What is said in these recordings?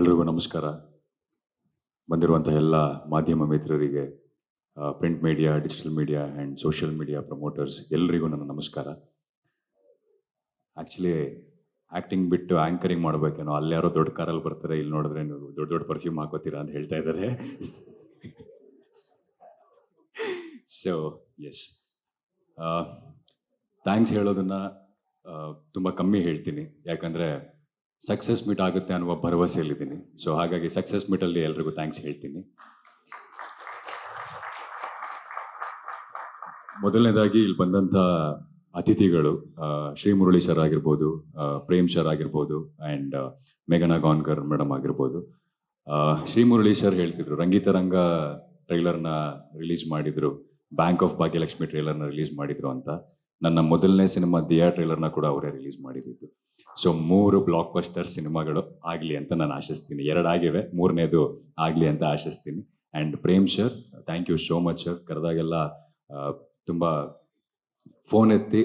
ಎಲ್ರಿಗೂ ನಮಸ್ಕಾರ. ಬಂದಿರುವಂಥ ಎಲ್ಲ ಮಾಧ್ಯಮ ಮಿತ್ರರಿಗೆ print media digital media and social media promoters ಎಲ್ರಿಗೂ ನನ್ನ ನಮಸ್ಕಾರ. ಆ್ಯಕ್ಚುಲಿ ಆ್ಯಕ್ಟಿಂಗ್ ಬಿಟ್ಟು ಆ್ಯಂಕರಿಂಗ್ ಮಾಡಬೇಕೇನೋ, ಅಲ್ಲಿ ಯಾರೋ ದೊಡ್ಡ ಕಾರಲ್ಲಿ ಬರ್ತಾರೆ, ಇಲ್ಲಿ ನೋಡಿದ್ರೆ ನೀವು ದೊಡ್ಡ ದೊಡ್ಡ ಪರ್ಫ್ಯೂಮ್ ಹಾಕೋತೀರಾ ಅಂತ ಹೇಳ್ತಾ ಇದ್ದಾರೆ. ಸೊ ಎಸ್ ಥ್ಯಾಂಕ್ಸ್ ಹೇಳೋದನ್ನು ತುಂಬ ಕಮ್ಮಿ ಹೇಳ್ತೀನಿ. ಯಾಕಂದರೆ ಸಕ್ಸಸ್ ಮೀಟ್ ಆಗುತ್ತೆ ಅನ್ನುವ ಭರವಸೆಯಲ್ಲಿದ್ದೀನಿ. ಸೊ ಹಾಗಾಗಿ ಸಕ್ಸಸ್ ಮೀಟಲ್ಲಿ ಎಲ್ರಿಗೂ ಥ್ಯಾಂಕ್ಸ್ ಹೇಳ್ತೀನಿ. ಮೊದಲನೇದಾಗಿ ಇಲ್ಲಿ ಬಂದಂಥ ಅತಿಥಿಗಳು ಶ್ರೀ ಮುರಳಿ ಸರ್ ಆಗಿರ್ಬೋದು ಪ್ರೇಮ್ ಸರ್ ಆಗಿರ್ಬೋದು ಆ್ಯಂಡ್ ಮೇಘನಾ ಗಾನ್ಕರ್ ಮೇಡಮ್ ಆಗಿರ್ಬೋದು. ಶ್ರೀ ಮುರಳಿ ಸರ್ ಹೇಳ್ತಿದ್ರು ರಂಗಿತರಂಗ ಟ್ರೈಲರ್ನ ರಿಲೀಸ್ ಮಾಡಿದ್ರು ಬ್ಯಾಂಕ್ ಆಫ್ ಭಾಗ್ಯಲಕ್ಷ್ಮಿ ಟ್ರೈಲರ್ನ ರಿಲೀಸ್ ಮಾಡಿದ್ರು ಅಂತ. ನನ್ನ ಮೊದಲನೇ ಸಿನಿಮಾ ದಿಯಾ ಟ್ರೈಲರ್ನ ಕೂಡ ಅವರೇ ರಿಲೀಸ್ ಮಾಡಿದ್ದು. ಸೊ ಮೂರು ಬ್ಲಾಕ್ ಬಸ್ಟರ್ ಸಿನಿಮಾಗಳು ಆಗಲಿ ಅಂತ ನಾನು ಆಶಿಸ್ತೀನಿ. ಎರಡಾಗಿವೆ ಮೂರನೇದು ಆಗಲಿ ಅಂತ ಆಶಿಸ್ತೀನಿ. And Prem sir thank you so much sir ಕರೆದಾಗೆಲ್ಲ ತುಂಬ ಫೋನ್ ಎತ್ತಿ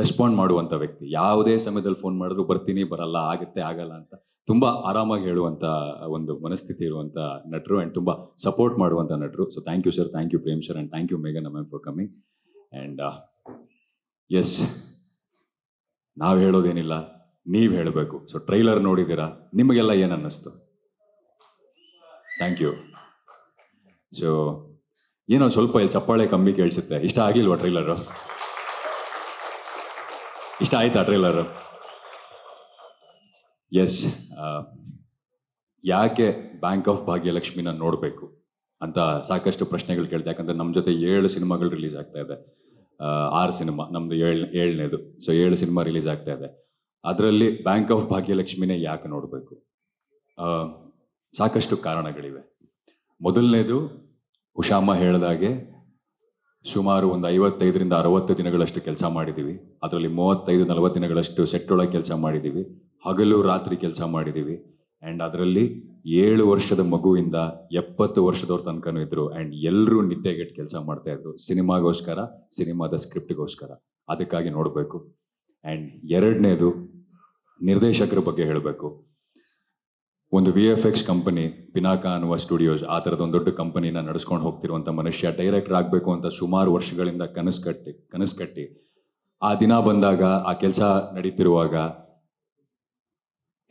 ರೆಸ್ಪಾಂಡ್ ಮಾಡುವಂಥ ವ್ಯಕ್ತಿ. ಯಾವುದೇ ಸಮಯದಲ್ಲಿ ಫೋನ್ ಮಾಡಿದ್ರು ಬರ್ತೀನಿ, ಬರಲ್ಲ, ಆಗುತ್ತೆ, ಆಗಲ್ಲ ಅಂತ ತುಂಬ ಆರಾಮಾಗಿ ಹೇಳುವಂಥ ಒಂದು ಮನಸ್ಥಿತಿ ಇರುವಂಥ ನಟರು ಆ್ಯಂಡ್ ತುಂಬ ಸಪೋರ್ಟ್ ಮಾಡುವಂಥ ನಟರು. So thank you sir thank you Prem sir and thank you ಮೇಘನ್ ma'am for coming and yes ನಾವು ಹೇಳೋದೇನಿಲ್ಲ, ನೀವು ಹೇಳಬೇಕು. ಸೊ ಟ್ರೈಲರ್ ನೋಡಿದ್ದೀರಾ? ನಿಮಗೆಲ್ಲ ಏನು ಅನ್ನಿಸ್ತು ಥ್ಯಾಂಕ್ ಯು ಸೊ ಏನೋ ಸ್ವಲ್ಪ ಇಲ್ಲಿ ಚಪ್ಪಾಳೆ ಕಮ್ಮಿ ಕೇಳಿಸುತ್ತೆ. ಇಷ್ಟ ಆಗಿಲ್ವಾ ಟ್ರೈಲರು ಇಷ್ಟ ಆಯ್ತಾ ಟ್ರೈಲರು ಎಸ್ ಯಾಕೆ ಬ್ಯಾಂಕ್ ಆಫ್ ಭಾಗ್ಯಲಕ್ಷ್ಮಿನ ನೋಡಬೇಕು ಅಂತ ಸಾಕಷ್ಟು ಪ್ರಶ್ನೆಗಳು ಕೇಳಿದೆ. ಯಾಕಂದ್ರೆ ನಮ್ಮ ಜೊತೆ ಏಳು ಸಿನಿಮಾಗಳು ರಿಲೀಸ್ ಆಗ್ತಾ ಇದೆ. ಆರು ಸಿನಿಮಾ, ನಮ್ದು ಏಳ್, ಏಳನೇದು. ಸೊ ಏಳು ಸಿನಿಮಾ ರಿಲೀಸ್ ಆಗ್ತಾ ಇದೆ. ಅದರಲ್ಲಿ ಬ್ಯಾಂಕ್ ಆಫ್ ಭಾಗ್ಯಲಕ್ಷ್ಮಿನೇ ಯಾಕೆ ನೋಡಬೇಕು? ಸಾಕಷ್ಟು ಕಾರಣಗಳಿವೆ. ಮೊದಲನೇದು ಉಷಾಮ ಹೇಳಿದಾಗೆ ಸುಮಾರು ಒಂದು ಐವತ್ತೈದರಿಂದ ಅರವತ್ತು ದಿನಗಳಷ್ಟು ಕೆಲಸ ಮಾಡಿದ್ದೀವಿ ಅದರಲ್ಲಿ ಮೂವತ್ತೈದು ನಲವತ್ತು ದಿನಗಳಷ್ಟು ಸೆಟ್ ಕೆಲಸ ಮಾಡಿದ್ದೀವಿ ಹಗಲು ರಾತ್ರಿ ಕೆಲಸ ಮಾಡಿದ್ದೀವಿ ಆ್ಯಂಡ್ ಅದರಲ್ಲಿ ಏಳು ವರ್ಷದ ಮಗುವಿಂದ ಎಪ್ಪತ್ತು ವರ್ಷದವ್ರ ತನಕನೂ ಇದ್ರು. ಆ್ಯಂಡ್ ಎಲ್ಲರೂ ನಿದ್ದೆಗೆಟ್ಟು ಕೆಲಸ ಮಾಡ್ತಾ ಇದ್ರು. ಸಿನಿಮಾಗೋಸ್ಕರ, ಸಿನಿಮಾದ ಸ್ಕ್ರಿಪ್ಟ್ಗೋಸ್ಕರ. ಅದಕ್ಕಾಗಿ ನೋಡಬೇಕು. ಆ್ಯಂಡ್ ಎರಡನೇದು ನಿರ್ದೇಶಕರ ಬಗ್ಗೆ ಹೇಳಬೇಕು. ಒಂದು V F X company, Pinaka ಅನ್ನುವ ಸ್ಟುಡಿಯೋಸ್, ಆ ಥರದ ಒಂದು ದೊಡ್ಡ ಕಂಪನಿನ ನಡೆಸ್ಕೊಂಡು ಹೋಗ್ತಿರುವಂಥ ಮನುಷ್ಯ ಡೈರೆಕ್ಟರ್ ಆಗಬೇಕು ಅಂತ ಸುಮಾರು ವರ್ಷಗಳಿಂದ ಕನಸು ಕಟ್ಟಿ ಕನಸು ಕಟ್ಟಿ. ಆ ದಿನ ಬಂದಾಗ, ಆ ಕೆಲಸ ನಡೀತಿರುವಾಗ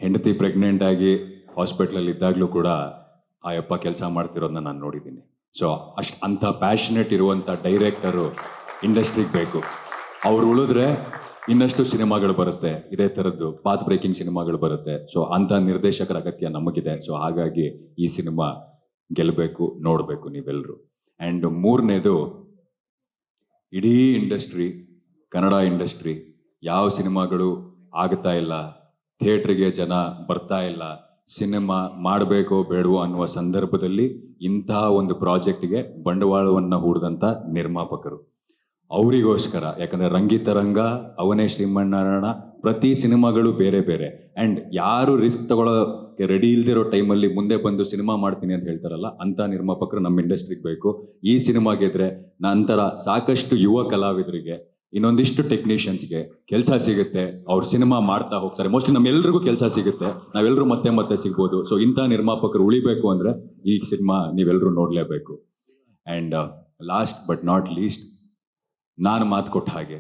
ಹೆಂಡತಿ ಪ್ರೆಗ್ನೆಂಟ್ ಆಗಿ ಹಾಸ್ಪಿಟ್ಲಲ್ಲಿ ಇದ್ದಾಗಲೂ ಕೂಡ ಆ ಯಪ್ಪ ಕೆಲಸ ಮಾಡ್ತಿರೋದನ್ನ ನಾನು ನೋಡಿದ್ದೀನಿ. ಸೊ ಅಷ್ಟ್ ಅಂಥ ಪ್ಯಾಷನೆಟ್ ಇರುವಂಥ ಡೈರೆಕ್ಟರು ಇಂಡಸ್ಟ್ರಿಗೆ ಬೇಕು. ಅವ್ರು ಉಳಿದ್ರೆ ಇನ್ನಷ್ಟು ಸಿನಿಮಾಗಳು ಬರುತ್ತೆ, ಇದೇ ಥರದ್ದು ಪಾತ್ ಬ್ರೇಕಿಂಗ್ ಸಿನಿಮಾಗಳು ಬರುತ್ತೆ. ಸೊ ಅಂಥ ನಿರ್ದೇಶಕರ ಅಗತ್ಯ ನಮಗಿದೆ. ಸೊ ಹಾಗಾಗಿ ಈ ಸಿನಿಮಾ ಗೆಲ್ಲಬೇಕು ನೋಡಬೇಕು ನೀವೆಲ್ಲರೂ ಆ್ಯಂಡ್ ಮೂರನೇದು, ಇಡೀ ಇಂಡಸ್ಟ್ರಿ ಕನ್ನಡ ಇಂಡಸ್ಟ್ರಿ ಯಾವ ಸಿನಿಮಾಗಳು ಆಗ್ತಾ ಇಲ್ಲ ಥಿಯೇಟ್ರಿಗೆ ಜನ ಬರ್ತಾ ಇಲ್ಲ. ಸಿನಿಮಾ ಮಾಡಬೇಕೋ ಬೇಡವೋ ಅನ್ನುವ ಸಂದರ್ಭದಲ್ಲಿ ಇಂತಹ ಒಂದು ಪ್ರಾಜೆಕ್ಟ್ಗೆ ಬಂಡವಾಳವನ್ನು ಹೂಡಿದಂಥ ನಿರ್ಮಾಪಕರು. ಅವರಿಗೋಸ್ಕರ, ಯಾಕಂದರೆ ರಂಗಿತರಂಗ ಅವನೇ ಶ್ರೀಮನ್ನಾರಾಯಣ, ಪ್ರತಿ ಸಿನಿಮಾಗಳು ಬೇರೆ ಬೇರೆ. ಆ್ಯಂಡ್ ಯಾರು ರಿಸ್ಕ್ ತಗೊಳ್ಳೋಕೆ ರೆಡಿ ಇಲ್ದಿರೋ ಟೈಮಲ್ಲಿ ಮುಂದೆ ಬಂದು ಸಿನಿಮಾ ಮಾಡ್ತೀನಿ ಅಂತ ಹೇಳ್ತಾರಲ್ಲ, ಅಂಥ ನಿರ್ಮಾಪಕರು ನಮ್ಮ ಇಂಡಸ್ಟ್ರಿಗೆ ಬೇಕು. ಈ ಸಿನಿಮಾ ಗೆದ್ರೆ ನಂತರ ಸಾಕಷ್ಟು ಯುವ ಕಲಾವಿದರಿಗೆ ಇನ್ನೊಂದಿಷ್ಟು ಟೆಕ್ನಿಷಿಯನ್ಸ್ಗೆ ಕೆಲಸ ಸಿಗುತ್ತೆ, ಅವ್ರ ಸಿನಿಮಾ ಮಾಡ್ತಾ ಹೋಗ್ತಾರೆ. ಮೋಸ್ಟ್ಲಿ ನಮ್ಮೆಲ್ಲರಿಗೂ ಕೆಲಸ ಸಿಗುತ್ತೆ. ನಾವೆಲ್ಲರೂ ಮತ್ತೆ ಮತ್ತೆ ಸಿಗ್ಬೋದು. ಸೊ ಇಂಥ ನಿರ್ಮಾಪಕರು ಉಳಿಬೇಕು ಅಂದ್ರೆ ಈ ಸಿನಿಮಾ ನೀವೆಲ್ಲರೂ ನೋಡಲೇಬೇಕು. And last but not least ನಾನು ಮಾತು ಕೊಟ್ಟ ಹಾಗೆ,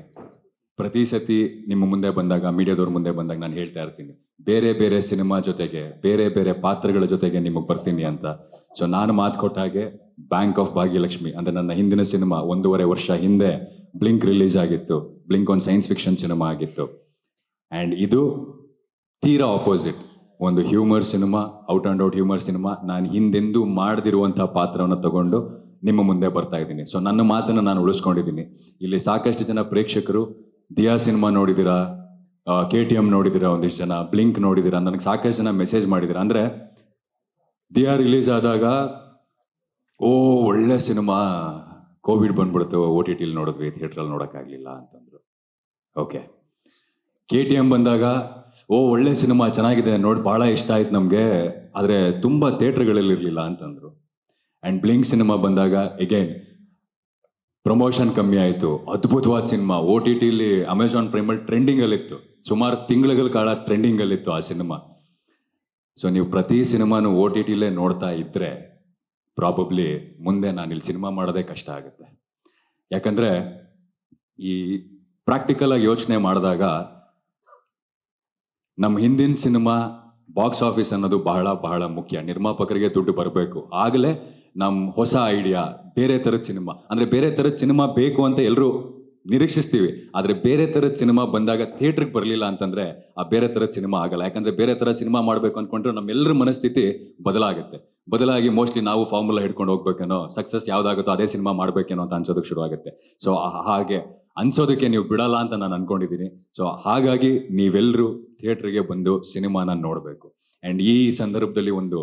ಪ್ರತಿ ಸತಿ ನಿಮ್ಮ ಮುಂದೆ ಬಂದಾಗ, ಮೀಡಿಯಾದವ್ರ ಮುಂದೆ ಬಂದಾಗ ನಾನು ಹೇಳ್ತಾ ಇರ್ತೀನಿ. ಬೇರೆ ಬೇರೆ ಸಿನಿಮಾ ಜೊತೆಗೆ, ಬೇರೆ ಬೇರೆ ಪಾತ್ರಗಳ ಜೊತೆಗೆ ನಿಮಗೆ ಬರ್ತೀನಿ ಅಂತ. ಸೊ ನಾನು ಮಾತು ಕೊಟ್ಟ ಹಾಗೆ ಬ್ಯಾಂಕ್ ಆಫ್ ಭಾಗ್ಯಲಕ್ಷ್ಮಿ ಅಂದರೆ ನನ್ನ ಹಿಂದಿನ ಸಿನಿಮಾ ಒಂದೂವರೆ ವರ್ಷ ಹಿಂದೆ ಬ್ಲಿಂಕ್ ರಿಲೀಸ್ ಆಗಿತ್ತು. ಬ್ಲಿಂಕ್ ಒಂದು ಸೈನ್ಸ್ ಫಿಕ್ಷನ್ ಸಿನಿಮಾ ಆಗಿತ್ತು. ಆ್ಯಂಡ್ ಇದು ತೀರಾ ಆಪೋಸಿಟ್ ಒಂದು humour cinema out and out humour cinema ನಾನು ಹಿಂದೆಂದೂ ಮಾಡದಿರುವಂಥ ಪಾತ್ರವನ್ನು ತಗೊಂಡು ನಿಮ್ಮ ಮುಂದೆ ಬರ್ತಾ ಇದ್ದೀನಿ. ಸೊ ನನ್ನ ಮಾತನ್ನು ನಾನು ಉಳಿಸ್ಕೊಂಡಿದ್ದೀನಿ. ಇಲ್ಲಿ ಸಾಕಷ್ಟು ಜನ ಪ್ರೇಕ್ಷಕರು, ದಿಯಾ ಸಿನಿಮಾ ನೋಡಿದಿರಾ ಕೆ ಟಿ ಎಂ ನೋಡಿದಿರಾ ಒಂದಿಷ್ಟು ಜನ ಬ್ಲಿಂಕ್ ನೋಡಿದಿರಾ, ನನಗೆ ಸಾಕಷ್ಟು ಜನ ಮೆಸೇಜ್ ಮಾಡಿದಿರಾ. ಅಂದರೆ, ದಿಯಾ ರಿಲೀಸ್ ಆದಾಗ, ಓ, ಒಳ್ಳೆ ಸಿನಿಮಾ ಕೋವಿಡ್ ಬಂದ್ಬಿಡುತ್ತೆ, ಓ ಟಿ ಟಿಲಿ ನೋಡಿದ್ವಿ ಥಿಯೇಟ್ರಲ್ಲಿ ನೋಡೋಕ್ಕಾಗಲಿಲ್ಲ ಅಂತಂದ್ರು. ಓಕೆ. ಕೆ ಟಿ ಎಂ ಬಂದಾಗ, ಓ, ಒಳ್ಳೆ ಸಿನಿಮಾ ಚೆನ್ನಾಗಿದೆ, ನೋಡಿ ಭಾಳ ಇಷ್ಟ ಆಯ್ತು ನಮಗೆ, ಆದರೆ ತುಂಬ ಥಿಯೇಟ್ರ್ಗಳಲ್ಲಿರಲಿಲ್ಲ ಇರಲಿಲ್ಲ ಅಂತಂದ್ರು. ಆ್ಯಂಡ್ ಬ್ಲಿಂಕ್ ಸಿನಿಮಾ ಬಂದಾಗ ಎಗೇನ್ ಪ್ರಮೋಷನ್ ಕಮ್ಮಿ ಆಯಿತು. ಅದ್ಭುತವಾದ ಸಿನಿಮಾ, ಓ ಟಿ ಟಿಲಿ ಅಮೆಝಾನ್ ಪ್ರೈಮಲ್ಲಿ ಟ್ರೆಂಡಿಂಗಲ್ಲಿತ್ತು ಸುಮಾರು ತಿಂಗಳ ಕಾಲ ಟ್ರೆಂಡಿಂಗಲ್ಲಿತ್ತು ಆ ಸಿನಿಮಾ. ಸೊ ನೀವು ಪ್ರತಿ ಸಿನಿಮಾನು ಓ ಟಿ ಟಿಲೇ ನೋಡ್ತಾ ಇದ್ರೆ ಪ್ರಾಬಬ್ಲಿ ಮುಂದೆ ನಾನು ಇಲ್ಲಿ ಸಿನಿಮಾ ಮಾಡೋದೇ ಕಷ್ಟ ಆಗುತ್ತೆ. ಯಾಕಂದ್ರೆ ಈ ಪ್ರಾಕ್ಟಿಕಲ್ ಆಗಿ ಯೋಚನೆ ಮಾಡಿದಾಗ ನಮ್ಮ ಹಿಂದಿನ ಸಿನಿಮಾ ಬಾಕ್ಸ್ ಆಫೀಸ್ ಅನ್ನೋದು ಬಹಳ ಬಹಳ ಮುಖ್ಯ. ನಿರ್ಮಾಪಕರಿಗೆ ದುಡ್ಡು ಬರಬೇಕು. ಆಗಲೇ ನಮ್ಮ ಹೊಸ ಐಡಿಯಾ ಬೇರೆ ಥರದ ಸಿನಿಮಾ ಅಂದ್ರೆ ಬೇರೆ ಥರದ ಸಿನಿಮಾ ಬೇಕು ಅಂತ ಎಲ್ಲರೂ ನಿರೀಕ್ಷಿಸ್ತೀವಿ. ಆದರೆ ಬೇರೆ ಥರದ ಸಿನಿಮಾ ಬಂದಾಗ ಥಿಯೇಟ್ರಿಗೆ ಬರಲಿಲ್ಲ ಅಂತಂದ್ರೆ ಆ ಬೇರೆ ಥರದ ಸಿನಿಮಾ ಆಗಲ್ಲ. ಯಾಕಂದ್ರೆ ಬೇರೆ ಥರ ಸಿನಿಮಾ ಮಾಡಬೇಕು ಅಂದ್ಕೊಂಡ್ರೆ ನಮ್ಮೆಲ್ಲರ ಮನಸ್ಥಿತಿ ಬದಲಾಗುತ್ತೆ. ಬದಲಾಗಿ ಮೋಸ್ಟ್ಲಿ ನಾವು ಫಾರ್ಮುಲಾ ಹಿಡ್ಕೊಂಡು ಹೋಗ್ಬೇಕೇನೋ, ಸಕ್ಸಸ್ ಯಾವ್ದಾಗುತ್ತೋ ಅದೇ ಸಿನಿಮಾ ಮಾಡಬೇಕೇನೋ ಅಂತ ಅನ್ಸೋದಕ್ಕೆ ಶುರು ಆಗುತ್ತೆ ಸೊ ಹಾಗೆ ಅನ್ಸೋದಕ್ಕೆ ನೀವು ಬಿಡಲ್ಲ ಅಂತ ನಾನು ಅನ್ಕೊಂಡಿದ್ದೀನಿ ಸೊ, ಹಾಗಾಗಿ ನೀವೆಲ್ಲರೂ ಥಿಯೇಟ್ರಿಗೆ ಬಂದು ಸಿನಿಮಾನ ನೋಡಬೇಕು. ಅಂಡ್ ಈ ಸಂದರ್ಭದಲ್ಲಿ ಒಂದು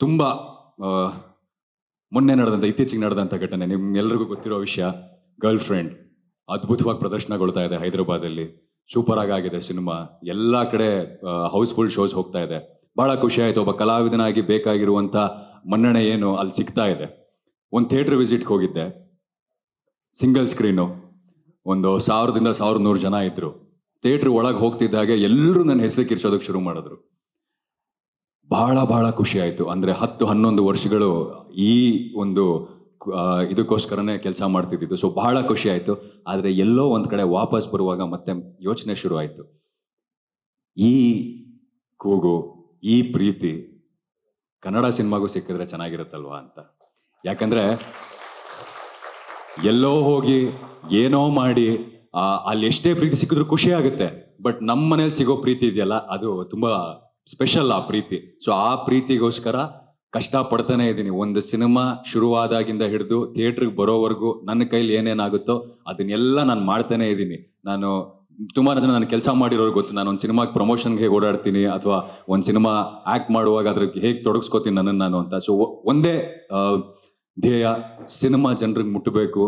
ತುಂಬಾ ಮೊನ್ನೆ ನಡೆದಂತ, ಇತ್ತೀಚೆಗೆ ನಡೆದಂತ ಘಟನೆ ನಿಮ್ಗೆಲ್ರಿಗೂ ಗೊತ್ತಿರೋ ವಿಷಯ ಗರ್ಲ್ ಫ್ರೆಂಡ್ ಅದ್ಭುತವಾಗಿ ಪ್ರದರ್ಶನಗೊಳ್ತಾ ಇದೆ ಹೈದರಾಬಾದಲ್ಲಿ. ಸೂಪರ್ ಆಗಾಗಿದೆ ಸಿನಿಮಾ. ಎಲ್ಲಾ ಕಡೆ ಹೌಸ್ಫುಲ್ ಶೋಸ್ ಹೋಗ್ತಾ ಇದೆ. ಬಹಳ ಖುಷಿ ಆಯ್ತು. ಒಬ್ಬ ಕಲಾವಿದನಾಗಿ ಬೇಕಾಗಿರುವಂತ ಮನ್ನಣೆ ಏನು ಅಲ್ಲಿ ಸಿಗ್ತಾ ಇದೆ. ಒಂದು ಥಿಯೇಟರ್ ವಿಸಿಟ್ಗೆ ಹೋಗಿದ್ದೆ. ಸಿಂಗಲ್ ಸ್ಕ್ರೀನು ಒಂದು ಸಾವಿರದಿಂದ ಸಾವಿರದ ನೂರು ಜನ ಇದ್ರು. ಥಿಯೇಟರ್ ಒಳಗೆ ಹೋಗ್ತಿದ್ದಾಗೆ ಎಲ್ಲರೂ ನನ್ನ ಹೆಸರು ಕಿರ್ಚೋದಕ್ಕೆ ಶುರು ಮಾಡಿದ್ರು. ಬಹಳ ಬಹಳ ಖುಷಿ ಆಯಿತು. ಅಂದ್ರೆ ಹತ್ತು, ಹನ್ನೊಂದು ವರ್ಷಗಳು ಈ ಒಂದು ಇದಕ್ಕೋಸ್ಕರನೇ ಕೆಲಸ ಮಾಡ್ತಿದ್ದಿದ್ದು. ಸೊ ಬಹಳ ಖುಷಿ ಆಯ್ತು. ಆದ್ರೆ ಎಲ್ಲೋ ಒಂದು ಕಡೆ ವಾಪಸ್ ಬರುವಾಗ ಮತ್ತೆ ಯೋಚನೆ ಶುರು ಆಯ್ತು. ಈ ಕೂಗು, ಈ ಪ್ರೀತಿ ಕನ್ನಡ ಸಿನಿಮಾಗೂ ಸಿಕ್ಕಿದ್ರೆ ಚೆನ್ನಾಗಿರುತ್ತಲ್ವಾ ಅಂತ. ಯಾಕಂದ್ರೆ ಎಲ್ಲೋ ಹೋಗಿ ಏನೋ ಮಾಡಿ ಅಲ್ಲಿ ಎಷ್ಟೇ ಪ್ರೀತಿ ಸಿಕ್ಕಿದ್ರು ಖುಷಿ ಆಗುತ್ತೆ. ಬಟ್ ನಮ್ಮ ಮನೇಲಿ ಸಿಗೋ ಪ್ರೀತಿ ಇದೆಯಲ್ಲ, ಅದು ತುಂಬಾ ಸ್ಪೆಷಲ್ ಆ ಪ್ರೀತಿ. ಸೊ ಆ ಪ್ರೀತಿಗೋಸ್ಕರ ಕಷ್ಟ ಪಡ್ತಾನೆ ಇದ್ದೀನಿ. ಒಂದು ಸಿನಿಮಾ ಶುರುವಾದಾಗಿಂದ ಹಿಡಿದು ಥಿಯೇಟ್ರಿಗೆ ಬರೋವರೆಗೂ ನನ್ನ ಕೈಲಿ ಏನೇನಾಗುತ್ತೋ ಅದನ್ನೆಲ್ಲ ನಾನು ಮಾಡ್ತಾನೆ ಇದ್ದೀನಿ. ನಾನು ತುಂಬಾ ಜನ ನಾನು ಕೆಲಸ ಮಾಡಿರೋರು ಗೊತ್ತು. ನಾನು ಒಂದು ಸಿನಿಮಾಗೆ ಪ್ರಮೋಷನ್ಗೆ ಹೇಗೆ ಓಡಾಡ್ತೀನಿ ಅಥವಾ ಒಂದು ಸಿನಿಮಾ ಆಕ್ಟ್ ಮಾಡುವಾಗ ಅದಕ್ಕೆ ಹೇಗೆ ತೊಡಗಿಸ್ಕೋತೀನಿ ನನ್ನನ್ನು ನಾನು ಅಂತ. ಸೊ ಒಂದೇ ಧ್ಯೇಯ ಸಿನಿಮಾ ಜನರಿಗೆ ಮುಟ್ಟಬೇಕು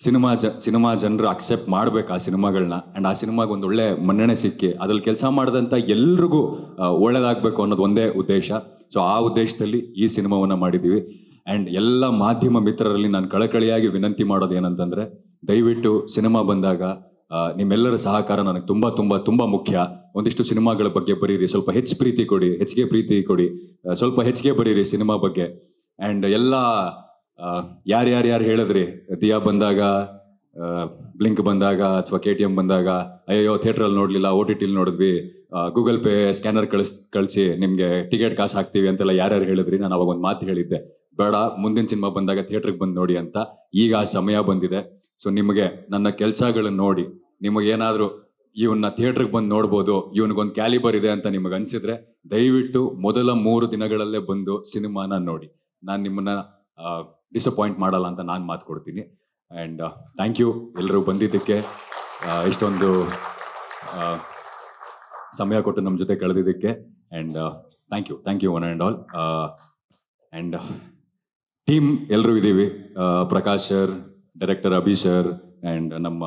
ಸಿನಿಮಾ ಜ, ಸಿನಿಮಾ ಜನರು ಅಕ್ಸೆಪ್ಟ್ ಮಾಡ್ಬೇಕು ಆ ಸಿನಿಮಾಗಳನ್ನ ಅಂಡ್ ಆ ಸಿನಿಮಾಗೆ ಒಂದು ಒಳ್ಳೆ ಮನ್ನಣೆ ಸಿಕ್ಕಿ ಅದ್ರಲ್ಲಿ ಕೆಲಸ ಮಾಡಿದಂಥ ಎಲ್ರಿಗೂ ಒಳ್ಳೆಯದಾಗಬೇಕು ಒಳ್ಳೇದಾಗ್ಬೇಕು ಅನ್ನೋದು ಒಂದೇ ಉದ್ದೇಶ. ಸೊ ಆ ಉದ್ದೇಶದಲ್ಲಿ ಈ ಸಿನಿಮಾವನ್ನು ಮಾಡಿದ್ದೀವಿ. ಆ್ಯಂಡ್ ಎಲ್ಲ ಮಾಧ್ಯಮ ಮಿತ್ರರಲ್ಲಿ ನಾನು ಕಳಕಳಿಯಾಗಿ ವಿನಂತಿ ಮಾಡೋದು ಏನಂತಂದರೆ, ದಯವಿಟ್ಟು ಸಿನಿಮಾ ಬಂದಾಗ ನಿಮ್ಮೆಲ್ಲರ ಸಹಕಾರ ನನಗೆ ತುಂಬ ತುಂಬ ತುಂಬ ಮುಖ್ಯ. ಒಂದಿಷ್ಟು ಸಿನಿಮಾಗಳ ಬಗ್ಗೆ ಬರೀರಿ, ಸ್ವಲ್ಪ ಹೆಚ್ಚು ಪ್ರೀತಿ ಕೊಡಿ, ಹೆಚ್ಚಿಗೆ ಪ್ರೀತಿ ಕೊಡಿ ಸ್ವಲ್ಪ ಹೆಚ್ಚಿಗೆ ಬರೀರಿ ಸಿನಿಮಾ ಬಗ್ಗೆ. ಆ್ಯಂಡ್ ಎಲ್ಲ ಯಾರ್ಯಾರು ಯಾರು ಹೇಳಿದ್ರಿ, ದಿಯಾ ಬಂದಾಗ ಬ್ಲಿಂಕ್ ಬಂದಾಗ ಅಥವಾ ಕೆ ಟಿ ಎಂ ಬಂದಾಗ ಅಯ್ಯೋ ಥಿಯೇಟ್ರಲ್ಲಿ ನೋಡಲಿಲ್ಲ ಓ ಟಿ ಟಿಲಿ ನೋಡಿದ್ವಿ. ಗೂಗಲ್ ಪೇ ಸ್ಕ್ಯಾನರ್ ಕಳಿಸ್, ಕಳಿಸಿ, ನಿಮಗೆ ಟಿಕೆಟ್ ಕಾಸು ಹಾಕ್ತೀವಿ ಅಂತೆಲ್ಲ ಯಾರ್ಯಾರು ಹೇಳಿದ್ರಿ, ನಾನು ಅವಾಗ ಒಂದು ಮಾತು ಹೇಳಿದ್ದೆ. ಬೇಡ, ಮುಂದಿನ ಸಿನಿಮಾ ಬಂದಾಗ ಥಿಯೇಟ್ರಿಗೆ ಬಂದು ನೋಡಿ ಅಂತ ಈಗ ಆ ಸಮಯ ಬಂದಿದೆ. ಸೊ ನಿಮಗೆ ನನ್ನ ಕೆಲಸಗಳನ್ನ ನೋಡಿ ನಿಮಗೆ ಏನಾದರೂ ಇವನ್ನ ಥಿಯೇಟ್ರಿಗೆ ಬಂದು ನೋಡ್ಬೋದು, ಇವನಿಗೊಂದು ಕ್ಯಾಲಿಬರ್ ಇದೆ ಅಂತ ನಿಮಗೆ ಅನ್ಸಿದ್ರೆ, ದಯವಿಟ್ಟು ಮೊದಲ ಮೂರು ದಿನಗಳಲ್ಲೇ ಬಂದು ಸಿನಿಮಾನ ನೋಡಿ. ನಾನು ನಿಮ್ಮನ್ನ ಡಿಸಪಾಯಿಂಟ್ ಮಾಡಲ್ಲ ಅಂತ ನಾನು ಮಾತು ಕೊಡ್ತೀನಿ. ಆ್ಯಂಡ್ ಥ್ಯಾಂಕ್ ಯು ಎಲ್ಲರೂ ಬಂದಿದ್ದಕ್ಕೆ. ಇಷ್ಟೊಂದು ಸಮಯ ಕೊಟ್ಟು ನಮ್ಮ ಜೊತೆ ಕಳೆದಿದ್ದಕ್ಕೆ. And thank you thank you one and all and team ಎಲ್ಲರೂ ಇದ್ದೀವಿ Prakash sir director Abhi sir and ನಮ್ಮ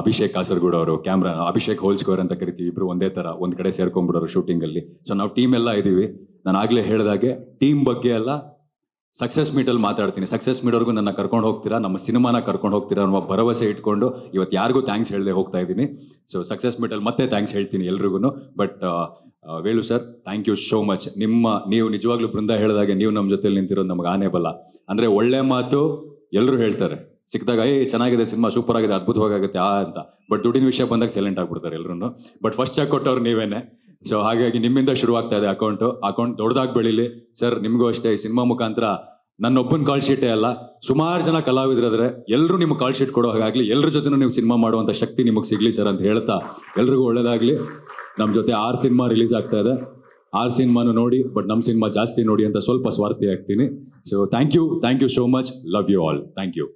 ಅಭಿಷೇಕ್ ಕಾಸರಗೂಡ್ ಅವರು ಕ್ಯಾಮ್ರಾ ಅಭಿಷೇಕ್ ಹೋಲ್ಸ್ಕೋರ್ ಅಂತ ಕರಿತೀವಿ. ಇಬ್ರು ಒಂದೇ ಥರ ಒಂದು ಕಡೆ ಸೇರ್ಕೊಂಡ್ಬಿಡೋರು ಶೂಟಿಂಗಲ್ಲಿ ಸೊ ನಾವು ಟೀಮ್ ಎಲ್ಲ ಇದೀವಿ. ನಾನು ಆಗ್ಲೇ ಹೇಳಿದಾಗೆ ಟೀಮ್ ಬಗ್ಗೆ ಎಲ್ಲ ಸಕ್ಸಸ್ ಮೀಟಲ್ಲಿ ಮಾತಾಡ್ತೀನಿ. ಸಕ್ಸಸ್ ಮೀಟ್ವರೆಗೂ ನನ್ನ ಕರ್ಕೊಂಡು ಹೋಗ್ತೀರಾ? ನಮ್ಮ ಸಿನಿಮಾನ ಕರ್ಕೊಂಡು ಹೋಗ್ತೀರಾ ಅನ್ನೋ ಭರವಸೆ ಇಟ್ಕೊಂಡು ಇವತ್ತು ಯಾರಿಗೂ ಥ್ಯಾಂಕ್ಸ್ ಹೇಳದೆ ಹೋಗ್ತಾ ಇದ್ದೀನಿ. ಸೊ ಸಕ್ಸಸ್ ಮೀಟಲ್ಲಿ ಮತ್ತೆ ಥ್ಯಾಂಕ್ಸ್ ಹೇಳ್ತೀನಿ ಎಲ್ರಿಗೂ but Velu sir thank you so much ನಿಮ್ಮ, ನೀವು ನಿಜವಾಗ್ಲೂ ಬೃಂದ ಹೇಳಿದಾಗೆ ನೀವು ನಮ್ಮ ಜೊತೆಲಿ ನಿಂತಿರೋದು ನಮ್ಗೆ ಆನೆ ಬಲ್ಲ ಅಂದ್ರೆ ಒಳ್ಳೆ ಮಾತು ಎಲ್ಲರೂ ಹೇಳ್ತಾರೆ. ಸಿಕ್ಕಿದಾಗ, ಏ, ಚೆನ್ನಾಗಿದೆ ಸಿನಿಮಾ ಸೂಪರ್ ಆಗಿದೆ ಅದ್ಭುತವಾಗುತ್ತೆ ಆ ಅಂತ. ಬಟ್ ದುಡ್ಡಿನ ವಿಷಯ ಬಂದಾಗ ಸೈಲೆಂಟ್ ಆಗಿಬಿಡ್ತಾರೆ ಎಲ್ಲರೂ ಬಟ್ ಫಸ್ಟ್ ಚೆಕ್ ಕೊಟ್ಟವ್ರು ನೀವೇನೆ. ಸೊ ಹಾಗಾಗಿ ನಿಮ್ಮಿಂದ ಶುರು ಆಗ್ತಾ ಇದೆ ಅಕೌಂಟ್ ಅಕೌಂಟ್ ದೊಡ್ಡದಾಗಿ ಬೆಳೀಲಿ ಸರ್ ನಿಮಗೂ ಅಷ್ಟೇ. ಈ ಸಿನಿಮಾ ಮುಖಾಂತರ ನನ್ನೊಬ್ಬನ ಕಾಲ್ ಶೀಟೇ ಅಲ್ಲ, ಸುಮಾರು ಜನ ಕಲಾವಿದರಾದ್ರೆ ಎಲ್ಲರೂ ನಿಮ್ಗೆ ಕಾಲ್ ಶೀಟ್ ಕೊಡೋ ಹಾಗಾಗ್ಲಿ ಎಲ್ಲರ ಜೊತೆನೂ ನೀವು ಸಿನಿಮಾ ಮಾಡುವಂತ ಶಕ್ತಿ ನಿಮಗೆ ಸಿಗ್ಲಿ ಸರ್ ಅಂತ ಹೇಳ್ತಾ, ಎಲ್ರಿಗೂ ಒಳ್ಳೇದಾಗ್ಲಿ. ನಮ್ಮ ಜೊತೆ ಆರು ಸಿನಿಮಾ ರಿಲೀಸ್ ಆಗ್ತಾ ಇದೆ. ಆರು ಸಿನಿಮಾನು ನೋಡಿ ಬಟ್ ನಮ್ಮ ಸಿನಿಮಾ ಜಾಸ್ತಿ ನೋಡಿ ಅಂತ ಸ್ವಲ್ಪ ಸ್ವಾರ್ಥಿ ಆಗ್ತೀನಿ so thank you thank you so much love you all thank you